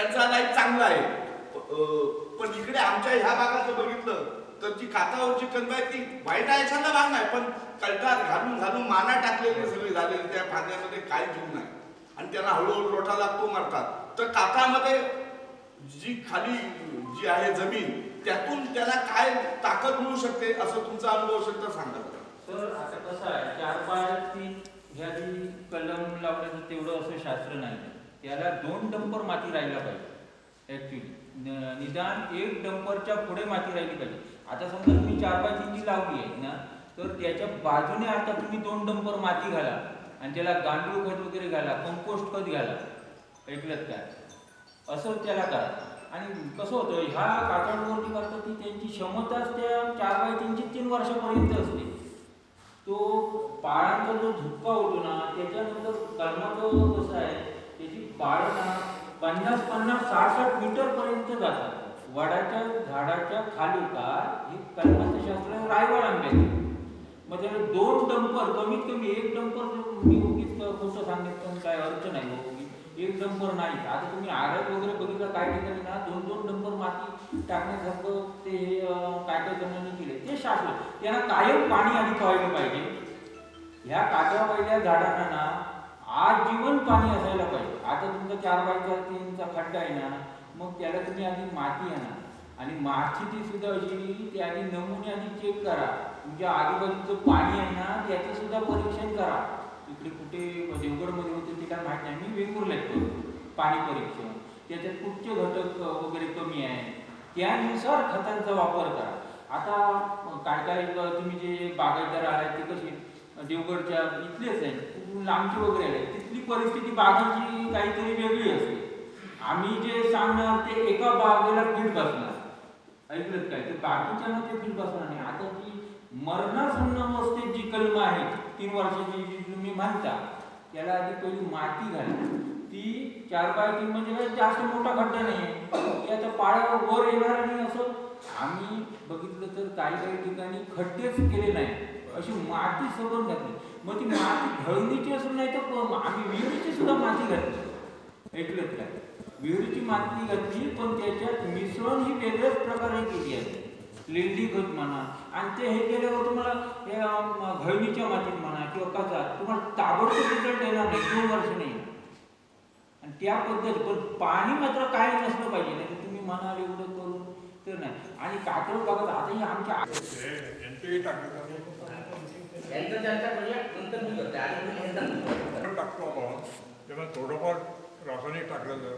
त्यांचा लाईफ चांगला आहे. पण इकडे आमच्या ह्या भागाचं बघितलं तर जी कातावरची कलम आहे ती वाईट आहे छान भाग नाही पण कलटार घालून घालून माना टाकलेली सगळी झालेली त्या फांद्यामध्ये काय जीव नाही. आणि त्यांना हळूहळू लोटा लागतो मारतात. तर कातामध्ये जी खाली जी आहे जमीन त्यातून त्याला काय ताकद मिळू शकते असं तुमचा अनुभव असेल तर सांगा. सर आता कसं आहे चार पाय तीन ह्या कलम लावण्याचं तेवढं असं शास्त्र नाही त्याला दोन डंपर माती राहायला पाहिजे. ऍक्च्युली निदान एक डंपरच्या पुढे माती राहिली पाहिजे. आता समजा तुम्ही चार पाच इंची लावली आहे ना तर त्याच्या बाजूने आता तुम्ही दोन डंपर माती घाला. आणि त्याला गांडूळ खत वगैरे घाला कंपोस्ट खत घाला. ऐकलत काय असं त्याला करा. आणि कसं होतं ह्या काचांवरती करतात की त्यांची क्षमताच त्या चार बाय तीनची तीन वर्षापर्यंत असते. तो पाळांचा जो झुक्का होतो ना त्याच्यानंतर कलमाचं कसं आहे सहासष्ट मीटर पर्यंत जातात. वडाच्या झाडाच्या खाली का? हे शास्त्र रायगड रायवड मग त्याला दोन डंपर कमीत कमी एक डंपर मी उगीच खोटं सांगितलं काय अर्थ नाही हो एक डंपर नाही. आता तुम्ही आरत वगैरे बघितलं काय ठिकाणी ना दोन दोन डंपर माती टाकण्यासारखं ते काय काय जणांनी केले. ते शास्त्र त्यांना कायम पाणी आधी पाहिलं पाहिजे. ह्या काचा पहिल्या झाडांना ना आज जीवन पाणी असायला पाहिजे. आता तुमचा चार बाय तीनचा खड्डा आहे ना मग त्याला तुम्ही आधी माती आणा. आणि मातीची सुद्धा अशी ती आधी नमुने आधी चेक करा. तुमच्या आजूबाजूचं पाणी आहे ना त्याचं सुद्धा परीक्षण करा. इकडे कुठे देवगडमध्ये होते तिला काय माहिती नाही. मी वेंगुर्ला करतो पाणी परीक्षण. त्याच्यात कुठचे घटक वगैरे कमी आहे त्यानुसार खतांचा वापर करा. आता काय काय तुम्ही जे बागायतदार आलाय ते कसे देवगडच्या इथलेच आहेत खूप वगैरे आहे तिथली परिस्थिती बागेची काहीतरी वेगळी असते. आम्ही जे सांगणार ते एका बागेला फीट बसणार. ऐकलं काय? तर बाकीच्या ते फीट बसणार नाही. आता जी मरणासन्न अवस्थेत जी कलम आहे तीन वर्षाची जी तुम्ही म्हणता त्याला आधी पहिली माती घाला. ती चार बाय तीन म्हणजे काय? जास्त मोठा खड्डा नाही आहे त्याच्या पाळ्या वर येणार नाही असं आम्ही बघितलं तर काही काही ठिकाणी खड्डेच केले नाही अशी माती सबन घातली. मग ती माती घळणीची असून नाही तर आम्ही विहिरीची सुद्धा माती घातली. ऐकलं काय विहिरीची माती घातली पण त्याच्यात मिसळून ही वेगळ्याच प्रकारे केली आहे. लेंडी खत म्हणा आणि ते हे केल्यावर तुम्हाला हे घळणीच्या मातीत म्हणा किंवा कचात तुम्हाला ताबडतोब रिझल्ट येणार नाही दोन वर्ष नाही. आणि त्या पद्धत पण पाणी मात्र काय नसलं पाहिजे नाही तुम्ही म्हणाल एवढं करून तर नाही. आणि काकड बघत आता हे आमच्या यांचं त्यांचं म्हणजे नंतर मी करते आधी मी नंतर टाकतो आपण. तेव्हा थोडंफार रासायनिक टाकलं तर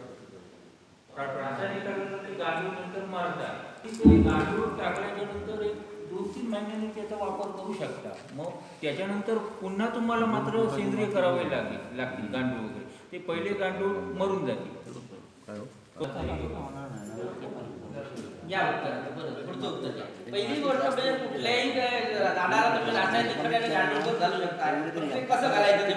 काय रासायनिक? टाकल्यानंतर गांडूळ नंतर मारतात. की ते गांडूळ टाकल्याच्या नंतर एक दोन तीन महिन्यांनी त्याचा वापर करू शकता. मग त्याच्यानंतर पुन्हा तुम्हाला मात्र सेंद्रिय करावे लागेल लागतील गांडूळ वगैरे. ते पहिले गांडूळ मरून जातील. या उत्तर बरं पुढचं उत्तर द्या. पहिली गोष्ट म्हणजे कुठल्याही झाडाला तुम्ही रासायनिक खताने गांडूळ घालू शकता. कसं करायचं ते